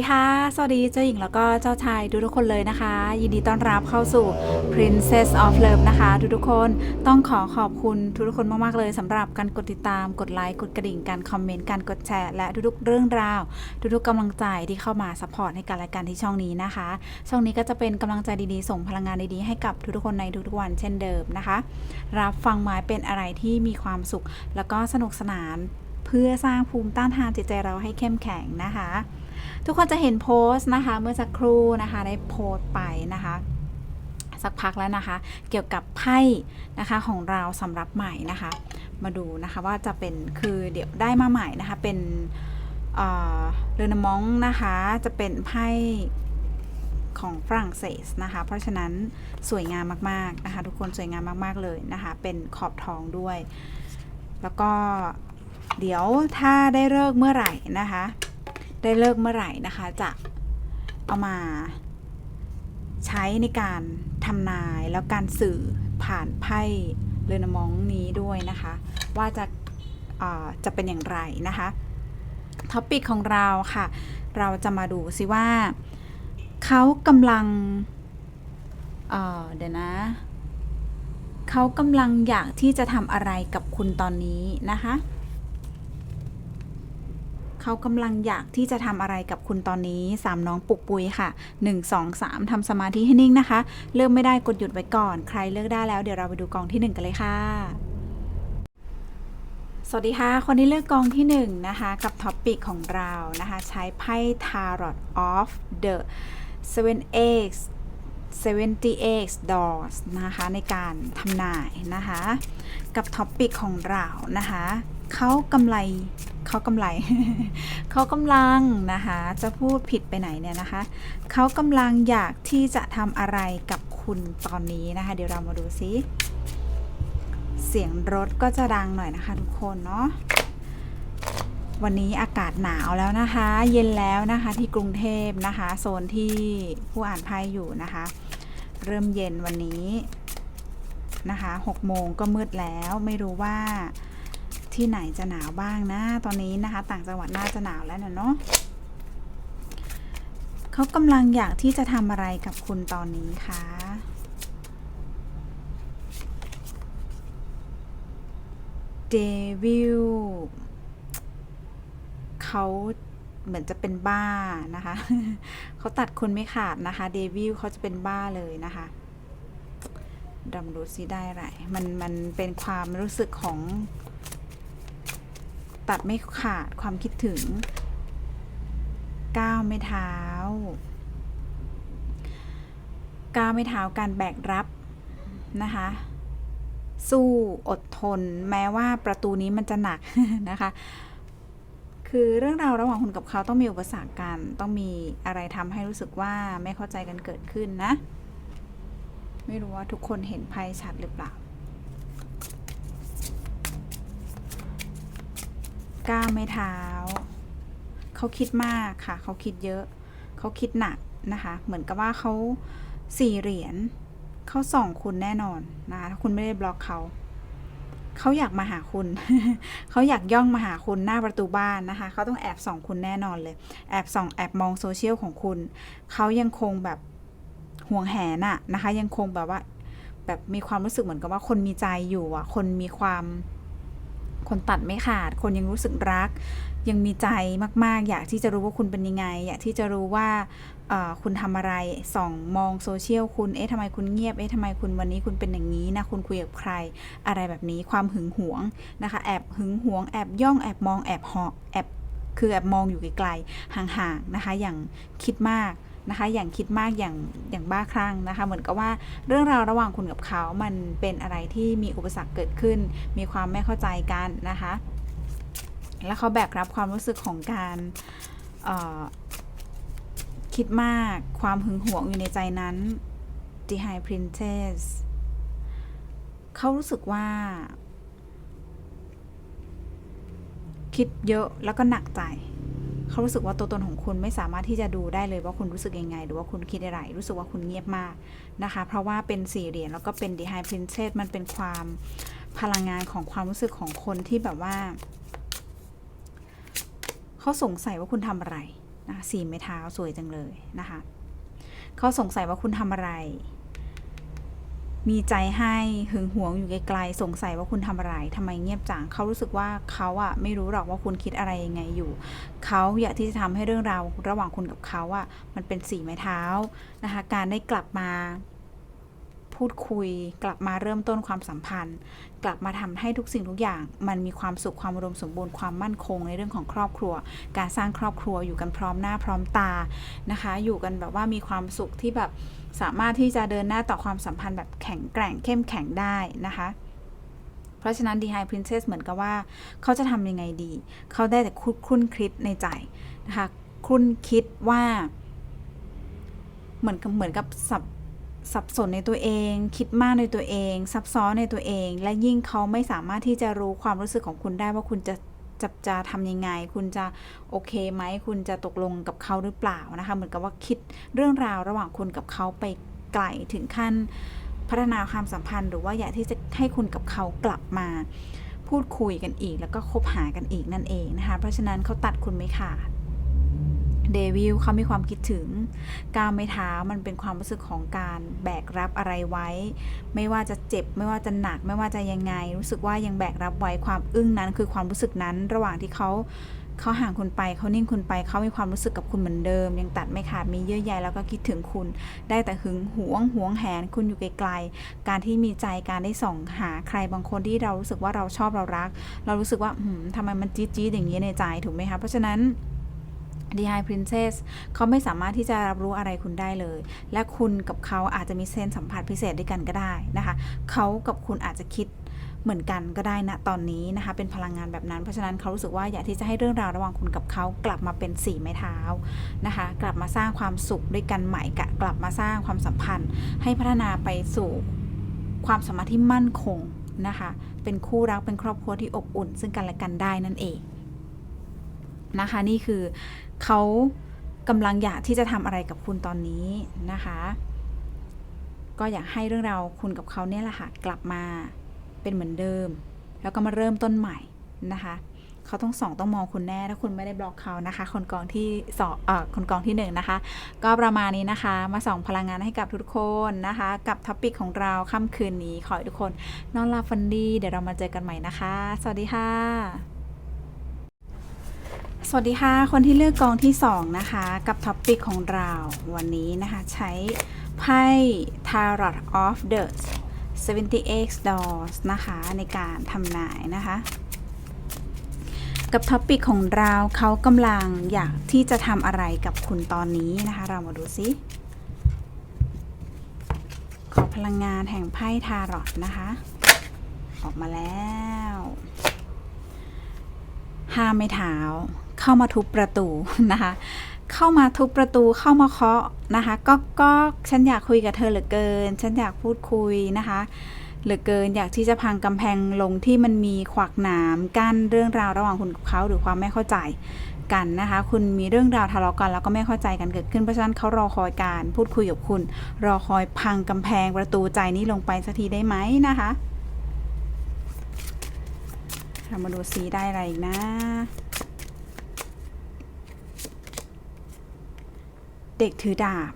สวัสดีค่ะ สวัสดีเจ้าหญิงแล้วก็เจ้าชายทุกๆคนเลยนะคะ ยินดีต้อนรับเข้าสู่ Princess of Love นะคะทุกๆคนต้องขอขอบคุณทุกๆคนมากๆเลยสำหรับการกดติดตามกดไลค์กดกระดิ่งการคอมเมนต์การกดแชร์และทุกๆเรื่องราว ทุกๆกำลังใจที่เข้ามาซัพพอร์ตให้การรายการที่ช่องนี้นะคะ ช่องนี้ก็จะเป็นกำลังใจดีๆ ส่งพลังงานดีๆให้กับทุกๆคนในทุกๆวันเช่นเดิมนะคะ รับฟังไม้เป็นอะไรที่มีความสุข แล้วก็สนุกสนาน เพื่อสร้างภูมิต้านทานจิตใจเราให้เข้มแข็งนะคะ ทุกคนจะเห็นโพสต์นะคะ เมื่อสักครู่นะคะ ได้โพสต์ไปนะคะสักพักแล้วนะคะ เกี่ยวกับไพ่นะคะของเราสำหรับใหม่นะคะ มาดูนะคะว่าจะเป็นคือเดี๋ยวได้มาใหม่นะคะ เป็นเรนมองนะคะจะเป็นไพ่ของฝรั่งเศสนะคะ เพราะฉะนั้นสวยงามมากๆนะคะ ทุกคนสวยงามมากๆเลยนะคะ เป็นขอบทองด้วย แล้วก็เดี๋ยวถ้าได้เลิกเมื่อไหร่นะคะ ได้เลิกเมื่อไหร่นะคะจะเอามาใช้ในการทำนายแล้วการสื่อผ่านไพ่เรือนมองนี้ด้วยนะคะ ว่าจะจะเป็นอย่างไรนะคะท็อปิกของเราค่ะ เราจะมาดูซิว่าเขากำลังเเดี๋ยวนะเขากำลังอยากที่จะทำอะไรกับคุณตอนนี้นะคะ เขากำลังอยากที่จะทำอะไรกับคุณตอนนี้สามน้องปุกปุยค่ะ 1 2 3ทำสมาธิให้นิ่งนะคะเลิกไม่ได้กดหยุดไว้ก่อน ใครเลิกได้แล้วเดี๋ยวเราไปดูกองที่ 1 กันเลยค่ะสวัสดีค่ะ คนที่เลือกกองที่1นะคะ กับท็อปปิกของเรานะคะ ใช้ไพ่ Tarot of the Seven Eggs 78 doors นะคะ ในการทำนายนะคะ กับท็อปปิกของเรานะคะ เขากำไรเขากำไร เขากำลังนะคะ จะพูดผิดไปไหนเนี่ยนะคะ เขากำลังอยากที่จะทำอะไรกับคุณตอนนี้นะคะ เดี๋ยวเรามาดูซิเสียงรถก็จะดังหน่อยนะคะทุกคนเนาะวันนี้อากาศหนาวแล้วนะคะ เย็นแล้วนะคะที่กรุงเทพนะคะ โซนที่ผู้อ่านไพ่อยู่นะคะ เริ่มเย็นวันนี้นะคะ6โมงก็มืดแล้วไม่รู้ว่า ที่ไหนจะหนาวบ้างนะ ตอนนี้นะคะ ต่างจังหวัดน่าจะหนาวแล้วเนาะเขากำลังอยากที่จะทำอะไรกับคุณตอนนี้คะเดวิลเขาเหมือนจะเป็นบ้านะคะ เขาตัดคุณไม่ขาดนะคะเดวิลเขาจะเป็นบ้าเลยนะคะดำดูซิได้ไรมันมันเป็นความรู้สึกของ ตัดไม่ขาดความคิดถึงก้าวไม่เท้าก้าวไม่เท้าการแบกรับนะคะ สู้อดทน แม้ว่าประตูนี้มันจะหนักนะคะ คือเรื่องราวระหว่างคุณกับเขาต้องมีอุปสรรคกัน ต้องมีอะไรทำให้รู้สึกว่าไม่เข้าใจกันเกิดขึ้นนะ ไม่รู้ว่าทุกคนเห็นไพ่ชัดหรือเปล่า ก้าวไม่เท้า เขาคิดมากค่ะ เขาคิดเยอะ เขาคิดหนักนะคะ เหมือนกับว่าเขาสี่เหรียญเขาส่องคุณแน่นอนนะคะถ้าคุณไม่ได้บล็อกเขา เขาอยากมาหาคุณ เขาอยากย่องมาหาคุณหน้าประตูบ้านนะคะ เขาต้องแอบส่องคุณแน่นอนเลย แอบส่องแอบมองโซเชียลของคุณ เขายังคงแบบห่วงแหนอะนะคะ ยังคงแบบว่า แบบมีความรู้สึกเหมือนกับว่าคนมีใจอยู่อะคนมีความ คนตัดไม่ขาด คนยังรู้สึกรัก ยังมีใจมาก ๆ อยากที่จะรู้ว่าคุณเป็นยังไง อยากที่จะรู้ว่าคุณทำอะไรส่องมองโซเชียลคุณเอ๊ะทำไมคุณเงียบเอ๊ะทำไมคุณวันนี้คุณเป็นอย่างนี้นะคุณคุยกับใคร อะไรแบบนี้ความหึงหวงนะคะ แอบหึงหวงแอบย่องแอบมองแอบเหาะแอบคือแอบมองอยู่ไกลๆห่างๆนะคะ อย่างคิดมาก นะคะ อย่างคิดมากอย่างอย่างบ้าคลั่งนะคะ เหมือนกับว่าเรื่องราวระหว่างคุณกับเขามันเป็นอะไรที่มีอุปสรรคเกิดขึ้น มีความไม่เข้าใจกันนะคะ แล้วเขาแบกรับความรู้สึกของการคิดมากความหึงหวงอยู่ในใจนั้น The High Princess เขารู้สึกว่า คิดเยอะแล้วก็หนักใจ เขารู้สึกว่าตัวตนของคุณไม่สามารถที่จะดูได้เลยว่าคุณรู้สึกยังไง หรือว่าคุณคิดอะไร รู้สึกว่าคุณเงียบมากนะคะ เพราะว่าเป็นสี่เหรียญแล้วก็เป็น The High Princess มันเป็นความพลังงานของความรู้สึกของคนที่แบบว่าเขาสงสัยว่าคุณทำอะไรนะคะสี่ไม้เท้าสวยจังเลยนะคะเขาสงสัยว่าคุณทำอะไร มีใจให้หึงหวงอยู่ไกลๆสงสัยว่าคุณทำอะไรทำไมเงียบจังเขารู้สึกว่าเขาอะไม่รู้หรอกว่าคุณคิดอะไรยังไงอยู่ เขาอยากที่จะทำให้เรื่องราวระหว่างคุณกับเขาอะมันเป็นสีไม้เท้านะคะการได้กลับมาพูดคุย กลับมาเริ่มต้นความสัมพันธ์ กลับมาทำให้ทุกสิ่งทุกอย่าง มันมีความสุขความอุดมสมบูรณ์ความมั่นคงในเรื่องของครอบครัว การสร้างครอบครัวอยู่กันพร้อมหน้าพร้อมตานะคะ อยู่กันแบบว่ามีความสุขที่แบบ สามารถที่จะเดินหน้าต่อความสัมพันธ์แบบแข็งแกร่งเข้มแข็งได้นะคะ เพราะฉะนั้นดีไฮพรินเซสเหมือนกับว่า เขาจะทำยังไงดี เขาได้แต่คุครุ่นคิดในใจนะคะครุ่นคิดว่าเหมือนกับเหมือนกับสับสับสนในตัวเอง คิดมากในตัวเอง ซับซ้อนในตัวเอง และยิ่งเขาไม่สามารถที่จะรู้ความรู้สึกของคุณได้ว่าคุณจะ จะจะทำยังไง คุณจะโอเคไหม คุณจะตกลงกับเขาหรือเปล่านะคะ เหมือนกับว่าคิดเรื่องราวระหว่างคุณกับเขาไปไกลถึงขั้นพัฒนาความสัมพันธ์ หรือว่าอยากที่จะให้คุณกับเขากลับมาพูดคุยกันอีก แล้วก็คบหากันอีกนั่นเองนะคะ เพราะฉะนั้นเขาตัดคุณไม่ขาด เดวิลเขามีความคิดถึง ก้าวไม่เท้ามันเป็นความรู้สึกของการแบกรับอะไรไว้ ไม่ว่าจะเจ็บไม่ว่าจะหนักไม่ว่าจะยังไง รู้สึกว่ายังแบกรับไว้ความอึ้งนั้น คือความรู้สึกนั้น ระหว่างที่เขาเขาห่างคุณไปเขานิ่งคุณไปเขามีความรู้สึกกับคุณเหมือนเดิม ยังตัดไม่ขาดมีเยื่อใยแล้วก็คิดถึงคุณ ได้แต่หึงหวงหวงแหนคุณอยู่ไกลๆการที่มีใจการได้ส่องหาใครบางคนที่เรารู้สึกว่าเราชอบเรารัก เรารู้สึกว่าทำไมมันจี๊ดจี๊ดอย่างนี้ในใจถูกไหมคะเพราะฉะนั้น ดีไฮพรินเซสเขาไม่สามารถที่จะรับรู้อะไรคุณได้เลย และคุณกับเขาอาจจะมีเซนสัมผัสพิเศษด้วยกันก็ได้นะคะเขากับคุณอาจจะคิดเหมือนกันก็ได้นะตอนนี้นะคะ เป็นพลังงานแบบนั้นเพราะฉะนั้นเขารู้สึกว่าอยากที่จะให้เรื่องราวระหว่างคุณกับเขากลับมาเป็นสี่ไม้เท้านะคะ กลับมาสร้างความสุขด้วยกันใหม่กะกลับมาสร้างความสัมพันธ์ ให้พัฒนาไปสู่ความสมพันธ์ที่มั่นคงนะคะ เป็นคู่รักเป็นครอบครัวที่อบอุ่น ซึ่งกันและกันได้นั่นเองนะคะนี่คือ เขากำลังอยากที่จะทำอะไรกับคุณตอนนี้นะคะ ก็อยากให้เรื่องราวคุณกับเขาเนี่ยแหละค่ะกลับมาเป็นเหมือนเดิม แล้วก็มาเริ่มต้นใหม่นะคะเขาต้องส่องต้องมองคุณแน่ถ้าคุณไม่ได้บล็อกเขานะคะ คนกองที่สองเอ่อคนกองที่หนึ่งนะคะ ก็ประมาณนี้นะคะ มาส่องพลังงานให้กับทุกคนนะคะ กับท็อปิกของเราค่ำคืนนี้ขอให้ทุกคน นอนหลับฝันดี เดี๋ยวเรามาเจอกันใหม่นะคะ สวัสดีค่ะ สวัสดีค่ะ คนที่เลือกกองที่ 2 นะคะ กับท็อปปิกของเราวันนี้นะคะ ใช้ไพ่ Tarot of the 78 Doors นะคะ ในการทำนายนะคะ กับท็อปปิกของเราเขากำลังอยากที่จะทำอะไรกับคุณตอนนี้นะคะ เรามาดูซิขอพลังงานแห่งไพ่ทารอตนะคะ ออกมาแล้วห้ามไม่เท้า เข้ามาทุบประตูนะคะ เข้ามาทุบประตูเข้ามาเคาะนะคะก็ก็ฉันอยากคุยกับเธอเหลือเกิน ฉันอยากพูดคุยนะคะเหลือเกินอยากที่จะพังกำแพงลงที่มันมีขวากหนามกั้นเรื่องราวระหว่างคุณกับเขาหรือความไม่เข้าใจกันนะคะ คุณมีเรื่องราวทะเลาะกันแล้วก็ไม่เข้าใจกันเกิดขึ้นเพราะฉะนั้นเขารอคอยการพูดคุยกับคุณ รอคอยพังกำแพงประตูใจนี้ลงไปสักทีได้ไหมนะคะเรามาดูซีได้อะไรอีกนะ เด็กถือดาบ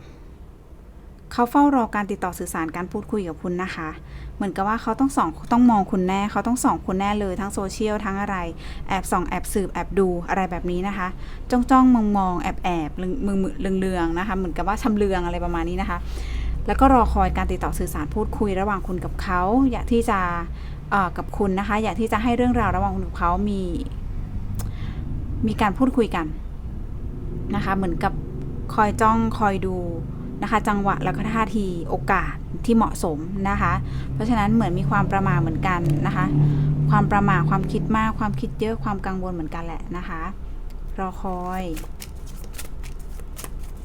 เขาเฝ้ารอการติดต่อสื่อสารการพูดคุยกับคุณนะคะ เหมือนกับว่าเขาต้องส่องต้องมองคุณแน่ เขาต้องส่องคุณแน่เลยทั้งโซเชียลทั้งอะไร แอบส่องแอบสืบแอบดูอะไรแบบนี้นะคะ จ้องจ้องมองมองแอบแอบมือมือเลืองเลืองๆนะคะ เหมือนกับว่าชำเลืองอะไรประมาณนี้นะคะ แล้วก็รอคอยการติดต่อสื่อสารพูดคุยระหว่างคุณกับเขา อยากที่จะกับคุณนะคะ อยากที่จะให้เรื่องราวระหว่างคุณกับเขามี มีการพูดคุยกันนะคะ เหมือนกับ คอยจ้องคอยดูนะคะจังหวะแล้วก็ท่าทีโอกาสที่เหมาะสมนะคะ เพราะฉะนั้นเหมือนมีความประมาเหมือนกันนะคะ ความประมาความคิดมากความคิดเยอะความกังวลเหมือนกันแหละนะคะรอคอย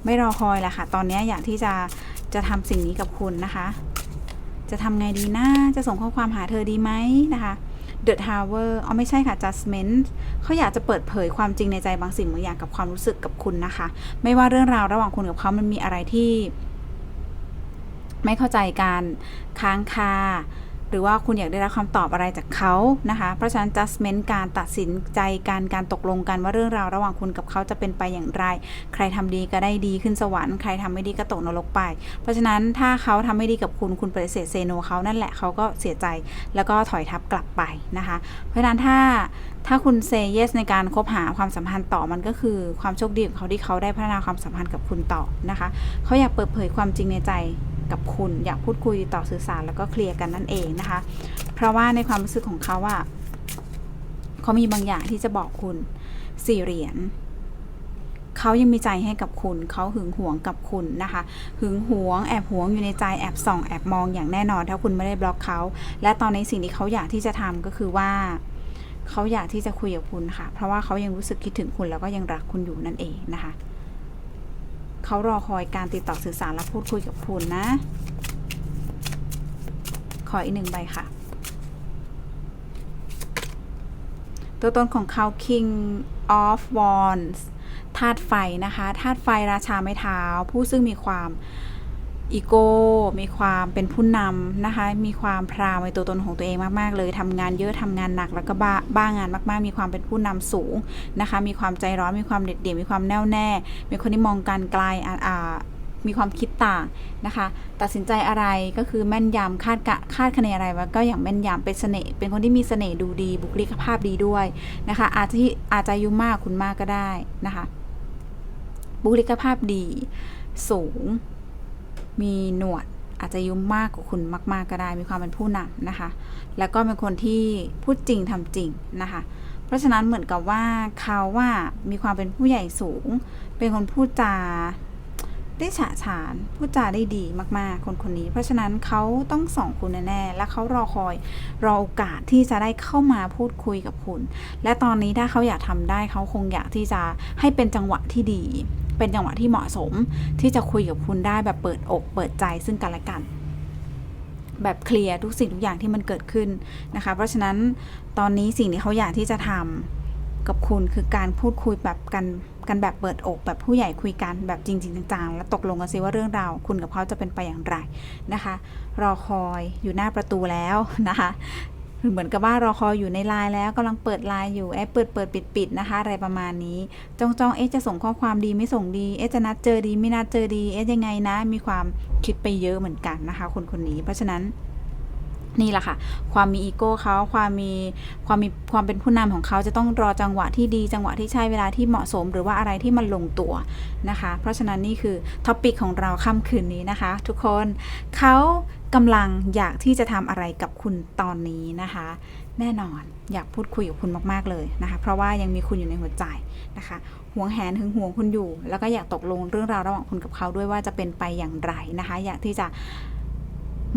ไม่รอคอยแหละค่ะ ตอนนี้อยากที่จะจะทำสิ่งนี้กับคุณนะคะ จะทำไงดีนะจะส่งข้อความหาเธอดีไหมนะคะ The Tower อ๋อไม่ใช่ค่ะ Judgment เขาอยากจะเปิดเผยความจริงในใจบางสิ่งบางอย่างกับความรู้สึกกับคุณนะคะ ไม่ว่าเรื่องราวระหว่างคุณกับเขามันมีอะไรที่ ไม่เข้าใจกันค้างคา หรือว่าคุณอยากได้รับคำตอบอะไรจากเขานะคะ เพราะฉะนั้น judgment การตัดสินใจการการตกลงกันว่าเรื่องราวระหว่างคุณกับเขาจะเป็นไปอย่างไร ใครทำดีก็ได้ดีขึ้นสวรรค์ใครทำไม่ดีก็ตกนรกไป เพราะฉะนั้นถ้าเขาทำไม่ดีกับคุณคุณปฏิเสธเซโนเขานั่นแหละเขาก็เสียใจแล้วก็ถอยทับกลับไปนะคะ เพราะฉะนั้นถ้าถ้าคุณเซเยสในการคบหาความสัมพันธ์ต่อมันก็คือความโชคดีของเขาที่เขาได้พัฒนาความสัมพันธ์กับคุณต่อนะคะ เขาอยากเปิดเผยความจริงในใจ กับคุณ อยากพูดคุยต่อสื่อสารแล้วก็เคลียร์กันนั่นเองนะคะ เพราะว่าในความรู้สึกของเขาอะเขามีบางอย่างที่จะบอกคุณสี่เหรียญเขายังมีใจให้กับคุณ เขาหึงหวงกับคุณนะคะ หึงหวงแอบหวงอยู่ในใจแอบส่อง แอบมองอย่างแน่นอน ถ้าคุณไม่ได้บล็อกเขา และตอนนี้สิ่งที่เขาอยากที่จะทำก็คือว่า เขาอยากที่จะคุยกับคุณค่ะ เพราะว่าเขายังรู้สึกคิดถึงคุณแล้วก็ยังรักคุณอยู่นั่นเองนะคะ เขารอคอยการติดต่อสื่อสารและพูดคุยกับคุณนะ ขออีกหนึ่งใบค่ะ ตัวตนของเขา King of Wands ธาตุไฟนะคะ ธาตุไฟราชาไม้เท้า ผู้ซึ่งมีความ อีโก้มีความเป็นผู้นำนะคะ มีความพราวในตัวตนของตัวเองมากๆ เลยทำงานเยอะทำงานหนักแล้วก็บ้าบ้างานมาก ๆ มีความเป็นผู้นำสูงนะคะ มีความใจร้อนมีความเด็ดเดี่ยวมีความแน่วแน่มีคนที่มองการไกลอ่ามีความคิดต่างนะคะ ตัดสินใจอะไรก็คือแม่นยำคาดกะคาดคะเนอะไรไว้ก็อย่างแม่นยำเป็นเสน่ห์เป็นคนที่มีเสน่ห์ดูดีบุคลิกภาพดีด้วยนะคะ อาจจะอาจจะอายุมากคุณมากก็ได้นะคะ บุคลิกภาพดีสูง มีหนวดอาจจะยุมากกว่าคุณมาก ๆ ก็ได้ มีความเป็นผู้นำนะคะ แล้วก็เป็นคนที่พูดจริงทำจริงนะคะ เพราะฉะนั้นเหมือนกับว่าเขาว่ามีความเป็นผู้ใหญ่สูง เป็นคนพูดจาได้ฉะฉานพูดจาได้ดีมากๆ คนคนนี้ เพราะฉะนั้นเขาต้องส่องคุณแน่ๆและเขารอคอยรอโอกาสที่จะได้เข้ามาพูดคุยกับคุณ และตอนนี้ถ้าเขาอยากทำได้เขาคงอยากที่จะให้เป็นจังหวะที่ดี เป็นจังหวะที่เหมาะสมที่จะคุยกับคุณได้แบบเปิดอกเปิดใจซึ่งกันและกันแบบเคลียร์ทุกสิ่งทุกอย่างที่มันเกิดขึ้นนะคะ เพราะฉะนั้นตอนนี้สิ่งที่เขาอยากที่จะทำกับคุณคือการพูดคุยแบบกันกันแบบเปิดอกแบบผู้ใหญ่คุยกันแบบจริง ๆจังๆ และตกลงกันซิว่าเรื่องราวคุณกับเขาจะเป็นไปอย่างไรนะคะ รอคอยอยู่หน้าประตูแล้วนะคะ เหมือนกับว่า รอคอยอยู่ในไลน์แล้วกำลังเปิดไลน์อยู่แอปเปิดเปิดปิดปิดนะคะ อะไรประมาณนี้จ้องจ้องเอ๊ะจะส่งข้อความดีไม่ส่งดี เอ๊ะจะนัดเจอดีไม่นัดเจอดี เอ๊ะยังไงนะ มีความคิดไปเยอะเหมือนกันนะคะ คนคนนี้เพราะฉะนั้น นี่แหละค่ะ ความมีอีโก้เขาความมีความมีความเป็นผู้นำของเขาจะต้องรอจังหวะที่ดีจังหวะที่ใช่เวลาที่เหมาะสม หรือว่าอะไรที่มันลงตัวนะคะ เพราะฉะนั้นนี่คือท็อปิกของเราค่ำคืนนี้นะคะ ทุกคนเขากำลังอยากที่จะทำอะไรกับคุณตอนนี้นะคะ แน่นอนอยากพูดคุยกับคุณมากๆเลยนะคะ เพราะว่ายังมีคุณอยู่ในหัวใจนะคะห่วงแหนหึงห่วงคุณอยู่ แล้วก็อยากตกลงเรื่องราวระหว่างคุณกับเขาด้วยว่าจะเป็นไปอย่างไรนะคะ อยากที่จะ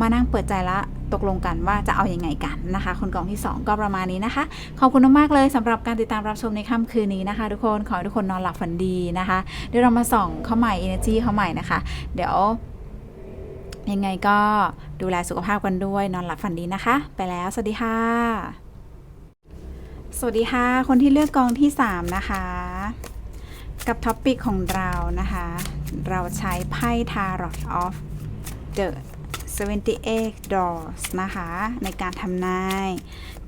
มานั่งเปิดใจละตกลงกันว่าจะเอาอยัางไงกันนะคะ คนกองที่ 2 ก็ประมาณนี้นะคะ ขอบคุณมากๆเลยสำหรับการติดตามรับชมในค่ำคืนนี้นะคะ ทุกคนขอให้ทุกคนนอนหลับฝันดีนะคะ เดี๋ยวเรามาส่องเข้าใหม่ energy เข้าใหม่นะคะ เดี๋ยว ยังไงก็ดูแลสุขภาพกันด้วยนอนหลับฝันดีนะคะ ไปแล้วสวัสดีค่ะ สวัสดีค่ะ คนที่เลือกกองที่ 3 นะคะ กับท็อปปิกของเรานะคะ เราใช้ไพ่ Tarot of the 78 doors นะคะ ในการทำนาย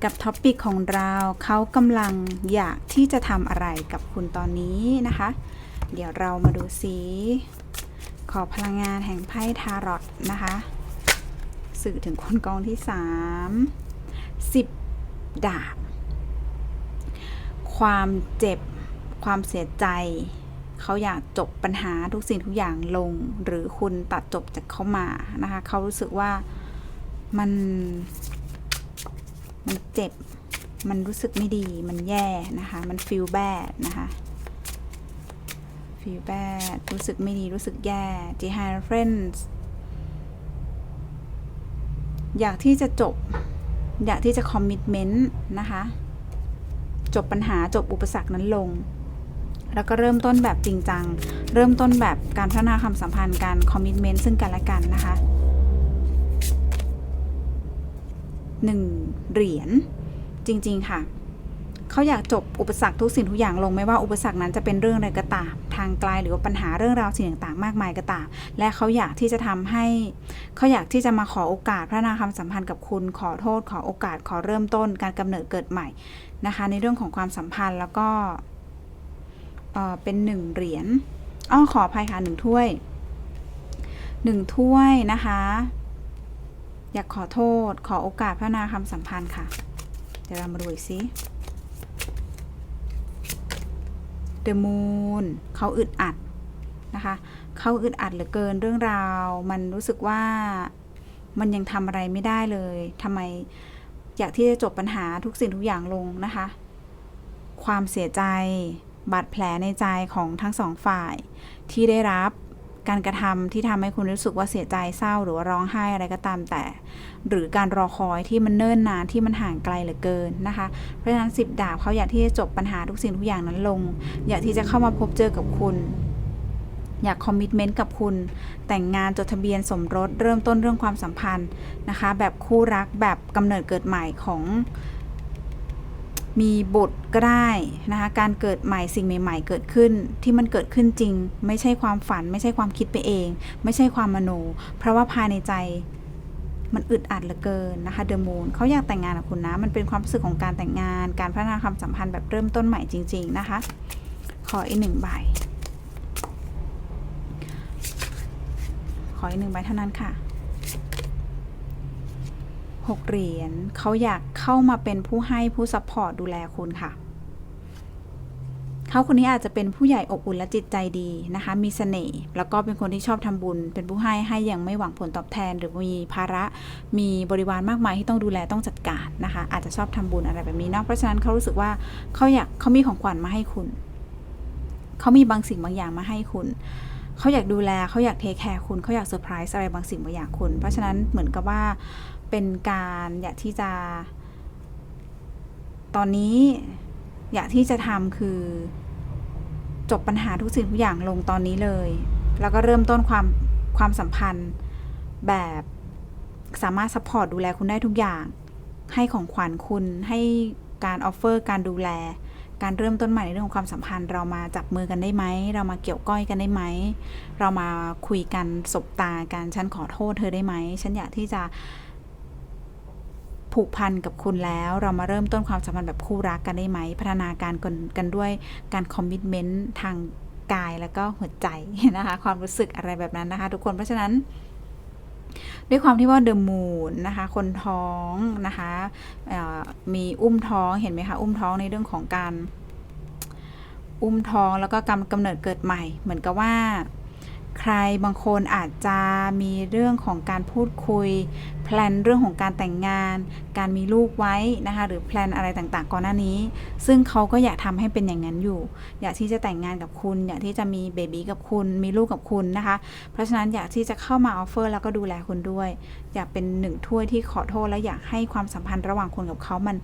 กับท็อปปิกของเราเขากำลังอยากที่จะทำอะไรกับคุณตอนนี้นะคะ เดี๋ยวเรามาดูซิขอพลังงานแห่งไพ่ทารอตนะคะ สื่อถึงคนกองที่ 3 10 ดาบ ความเจ็บ ความเสียใจ เขาอยากจบปัญหาทุกสิ่งทุกอย่างลง หรือคุณตัดจบจากเขามานะคะเขารู้สึกว่ามันมันเจ็บ มันรู้สึกไม่ดี มันแย่นะคะ มัน feel bad นะคะ feel bad รู้สึกไม่ดี รู้สึกแย่ j h a r friends อยากที่จะจบ อยากที่จะ commitment นะคะ จบปัญหาจบอุปสรรคนั้นลง แล้วก็เริ่มต้นแบบจริงจัง เริ่มต้นแบบการพัฒนาความสัมพันธ์การคอมมิชเมนต์ซึ่งกันและกันนะคะหนึ่งเหรียญจริง ๆ ค่ะเขาอยากจบอุปสรรคทุกสิ่งทุกอย่างลงไม่ว่าอุปสรรคนั้นจะเป็นเรื่องอะไรก็ตาม ทางไกลหรือว่าปัญหาเรื่องราวสิ่งต่างๆ มากมายก็ตาม และเขาอยากที่จะทำให้เขาอยากที่จะมาขอโอกาสพัฒนาความสัมพันธ์กับคุณขอโทษ ขอโอกาสขอเริ่มต้นการกำเนิดเกิดใหม่นะคะ ในเรื่องของความสัมพันธ์แล้วก็ เอ่อเป็นหนึ่งเหรียญอ้อขออภัยค่ะหนึ่งถ้วยหนึ่งถ้วยนะคะ อยากขอโทษขอโอกาสพัฒนาความสัมพันธ์ค่ะ เดี๋ยวเรามาดูอีกสิ The Moon เขาอึดอัดนะคะ เขาอึดอัดเหลือเกินเรื่องราว มันรู้สึกว่ามันยังทำอะไรไม่ได้เลยทำไมอยากที่จะจบปัญหาทุกสิ่งทุกอย่างลงนะคะ ความเสียใจ บาดแผลในใจของทั้งสองฝ่าย ที่ได้รับการกระทำที่ทำให้คุณรู้สึกว่าเสียใจเศร้า หรือว่าร้องไห้อะไรก็ตามแต่ หรือการรอคอยที่มันเนิ่นนานที่มันห่างไกลเหลือเกินนะคะ เพราะฉะนั้นสิบดาบเขาอยากที่จะจบปัญหาทุกสิ่งทุกอย่างนั้นลง อยากที่จะเข้ามาพบเจอกับคุณอยากคอมมิชเมนต์กับคุณ แต่งงานจดทะเบียนสมรสเริ่มต้นเรื่องความสัมพันธ์นะคะ แบบคู่รักแบบกำเนิดเกิดใหม่ของ มีบุตรก็ได้นะคะการเกิดใหม่สิ่งใหม่ ๆ เกิดขึ้นที่มันเกิดขึ้นจริง ไม่ใช่ความฝัน ไม่ใช่ความคิดไปเอง ไม่ใช่ความมโน เพราะว่าภายในใจมันอึดอัดเหลือเกินนะคะเดอะมูนเขาอยากแต่งงานกับคุณนะ มันเป็นความรู้สึกของการแต่งงาน การพัฒนาความสัมพันธ์แบบเริ่มต้นใหม่จริง ๆ นะคะ ขออีกหนึ่งใบ ขออีกหนึ่งใบเท่านั้นค่ะ หกเหรียญเขาอยากเข้ามาเป็นผู้ให้ผู้ซัพพอร์ตดูแลคุณค่ะ เขาคนนี้อาจจะเป็นผู้ใหญ่อบอุ่นและจิตใจดีนะคะ มีเสน่ห์แล้วก็เป็นคนที่ชอบทำบุญ เป็นผู้ให้ให้อย่างไม่หวังผลตอบแทน หรือมีภาระมีบริวารมากมายที่ต้องดูแลต้องจัดการนะคะ อาจจะชอบทำบุญอะไรแบบนี้เนอะเพราะฉะนั้นเขารู้สึกว่าเขาอยากเขามีของขวัญมาให้คุณเขามีบางสิ่งบางอย่างมาให้คุณเขาอยากดูแลเขาอยากเทคแคร์คุณเขาอยากเซอร์ไพรส์อะไรบางสิ่งบางอย่างคุณ เพราะฉะนั้นเหมือนกับว่า เป็นการอยากที่จะ ตอนนี้อยากที่จะทำคือ จบปัญหาทุกสิ่งทุกอย่างลงตอนนี้เลย แล้วก็เริ่มต้นความความสัมพันธ์แบบสามารถซัพพอร์ตดูแลคุณได้ทุกอย่าง ให้ของขวัญคุณให้การออฟเฟอร์การดูแล การเริ่มต้นใหม่ในเรื่องของความสัมพันธ์ เรามาจับมือกันได้ไหม เรามาเกี่ยวก้อยกันได้ไหม เรามาคุยกันสบตากันฉันขอโทษเธอได้ไหม ฉันอยากที่จะ ผูกพันกับคุณแล้ว เรามาเริ่มต้นความสัมพันธ์แบบคู่รักกันได้ไหม พัฒนาการกันกันด้วยการคอมมิชเมนต์ทางกายแล้วก็หัวใจนะคะ ความรู้สึกอะไรแบบนั้นนะคะ ทุกคนเพราะฉะนั้นด้วยความที่ว่าเดอะมูนนะคะ คนท้องนะคะมีอุ้มท้องเห็นไหมคะอุ้มท้องในเรื่องของการ อุ้มท้องแล้วก็กำกำเนิดเกิดใหม่ เหมือนกับว่า ใครบางคนอาจจะมีเรื่องของการพูดคุย แพลนเรื่องของการแต่งงาน การมีลูกไว้นะคะ หรือแพลนอะไรต่างๆ ก่อนหน้านี้ ซึ่งเขาก็อยากทำให้เป็นอย่างนั้นอยู่ อยากที่จะแต่งงานกับคุณ อยากที่จะมีเบบีกับคุณ มีลูกกับคุณนะคะ เพราะฉะนั้นอยากที่จะเข้ามาออฟเฟอร์แล้วก็ดูแลคุณด้วย อยากเป็นหนึ่งถ้วยที่ขอโทษและอยากให้ความสัมพันธ์ระหว่างคุณกับเขามัน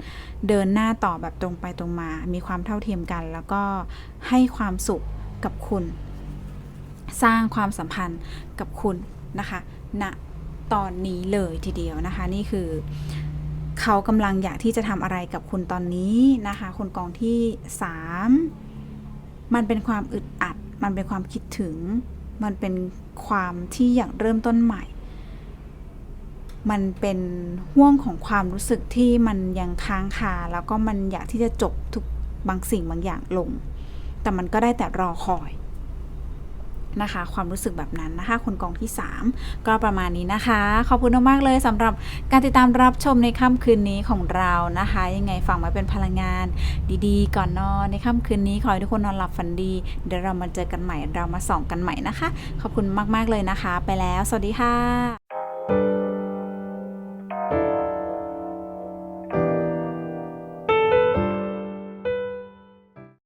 เดินหน้าต่อแบบตรงไปตรงมา มีความเท่าเทียมกัน แล้วก็ให้ความสุขกับคุณ สร้างความสัมพันธ์กับคุณนะคะณตอนนี้เลยทีเดียวนะคะ นี่คือเขากำลังอยากที่จะทำอะไรกับคุณตอนนี้นะคะ คนกองที่ 3 มันเป็นความอึดอัด มันเป็นความคิดถึง มันเป็นความที่อยากเริ่มต้นใหม่ มันเป็นห่วงของความรู้สึกที่มันยังค้างคาแล้วก็มันอยากที่จะจบทุกบางสิ่งบางอย่างลง แต่มันก็ได้แต่รอคอย นะคะ ความรู้สึกแบบนั้นนะคะ คนกองที่ 3 ก็ประมาณนี้นะคะ ขอบคุณมากๆเลยสำหรับการติดตามรับชมในค่ำคืนนี้ของเรานะคะ ยังไงฟังไว้เป็นพลังงานดีๆ ก่อนนอนในค่ำคืนนี้ขอให้ทุกคนนอนหลับฝันดี เดี๋ยวเรามาเจอกันใหม่เรามาส่องกันใหม่นะคะ ขอบคุณมากๆเลยนะคะ ไปแล้ว สวัสดีค่ะ